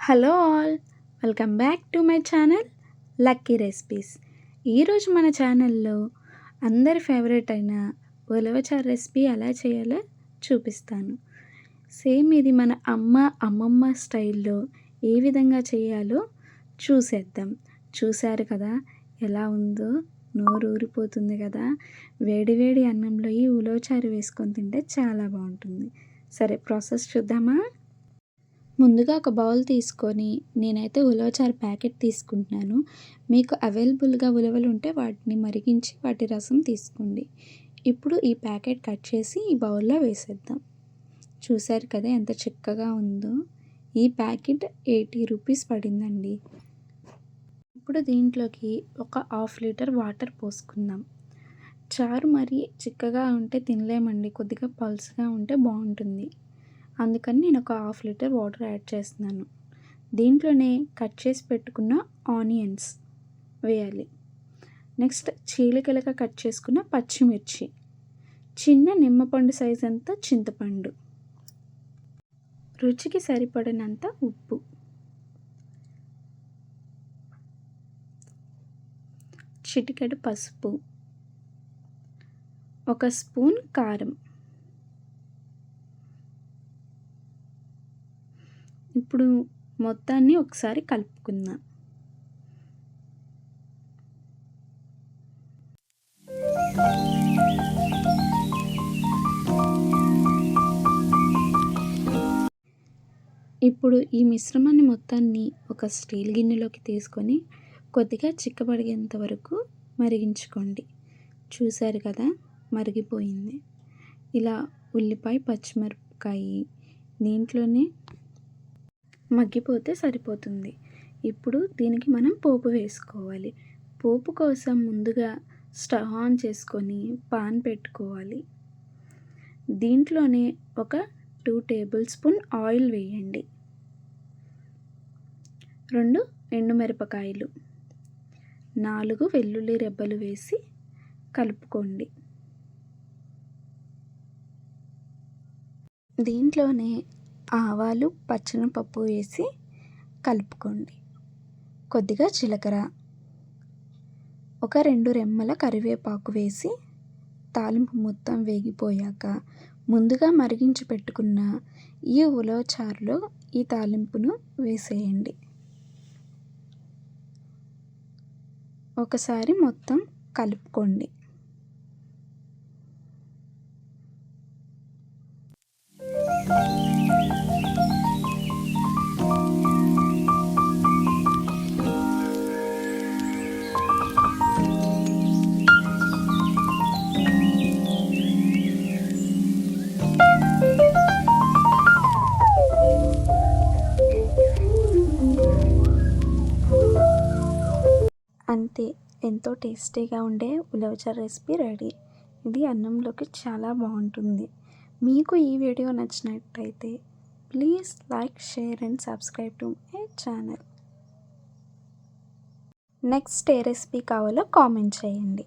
Hello all welcome back to my channel lucky recipes. ఈరోజు మన ఛానల్లో అందరి ఫేవరెట్ అయిన ఉలవచారు రెసిపీ ఎలా చేయాలో చూపిస్తాను. సేమ్ ఇది మన అమ్మ అమ్మమ్మ స్టైల్లో ఏ విధంగా చేయాలో చూసేద్దాం. చూశారు కదా ఎలా ఉందో? నోరు ఊరిపోతుంది కదా? వేడివేడి అన్నంలో ఈ ఉలవచారు వేసుకొని తింటే చాలా బాగుంటుంది. సరే ప్రాసెస్ చూద్దామా? ముందుగా ఒక బౌల్ తీసుకొని నేనైతే ఉలవచారు ప్యాకెట్ తీసుకుంటున్నాను. మీకు అవైలబుల్గా ఉలవలు ఉంటే వాటిని మరిగించి వాటి రసం తీసుకోండి. ఇప్పుడు ఈ ప్యాకెట్ కట్ చేసి ఈ బౌల్లో వేసేద్దాం. చూశారు కదా ఎంత చిక్కగా ఉందో. ఈ ప్యాకెట్ ఎయిటీ రూపీస్ పడిందండి. ఇప్పుడు దీంట్లోకి ఒక హాఫ్ లీటర్ వాటర్ పోసుకుందాం. చారు మరీ చిక్కగా ఉంటే తినలేమండి. కొద్దిగా పల్స్గా ఉంటే బాగుంటుంది. అందుకని నేను ఒక హాఫ్ లీటర్ వాటర్ యాడ్ చేస్తున్నాను. దీంట్లోనే కట్ చేసి పెట్టుకున్న ఆనియన్స్ వేయాలి. నెక్స్ట్ చీలికలుగా కట్ చేసుకున్న పచ్చిమిర్చి. చిన్న నిమ్మపండు సైజ్ అంత చింతపండు. రుచికి సరిపడినంత ఉప్పు. చిటికెడు పసుపు. ఒక స్పూన్ కారం. ఇప్పుడు మొత్తాన్ని ఒకసారి కలుపుకుందాం. ఇప్పుడు ఈ మిశ్రమాన్ని మొత్తాన్ని ఒక స్టీల్ గిన్నెలోకి తీసుకొని కొద్దిగా చిక్కబడిగేంత వరకు మరిగించుకోండి. చూశారు కదా మరిగిపోయింది. ఇలా ఉల్లిపాయ పచ్చిమిరపకాయ దీంట్లోనే మగ్గిపోతే సరిపోతుంది. ఇప్పుడు దీనికి మనం పోపు వేసుకోవాలి. పోపు కోసం ముందుగా స్టవ్ ఆన్ చేసుకొని పాన్ పెట్టుకోవాలి. దీంట్లోనే ఒక టూ టేబుల్ స్పూన్ ఆయిల్ వేయండి. రెండు ఎండుమిరపకాయలు నాలుగు వెల్లుల్లి రెబ్బలు వేసి కలుపుకోండి. దీంట్లోనే ఆవాలు పచ్చనపప్పు వేసి కలుపుకోండి. కొద్దిగా జీలకర్ర ఒక రెండు రెమ్మల కరివేపాకు వేసి తాలింపు మొత్తం వేగిపోయాక ముందుగా మరిగించి పెట్టుకున్న ఈ ఉలవచారులో ఈ తాలింపును వేసేయండి. ఒకసారి మొత్తం కలుపుకోండి. అంతే. ఎంతో టేస్టీగా ఉండే ఉలవచారు రెసిపీ రెడీ. ఇది అన్నంలోకి చాలా బాగుంటుంది. మీకు ఈ వీడియో నచ్చినట్టయితే please like share and subscribe to my channel. Next A recipe కావాలో కామెంట్ చేయండి.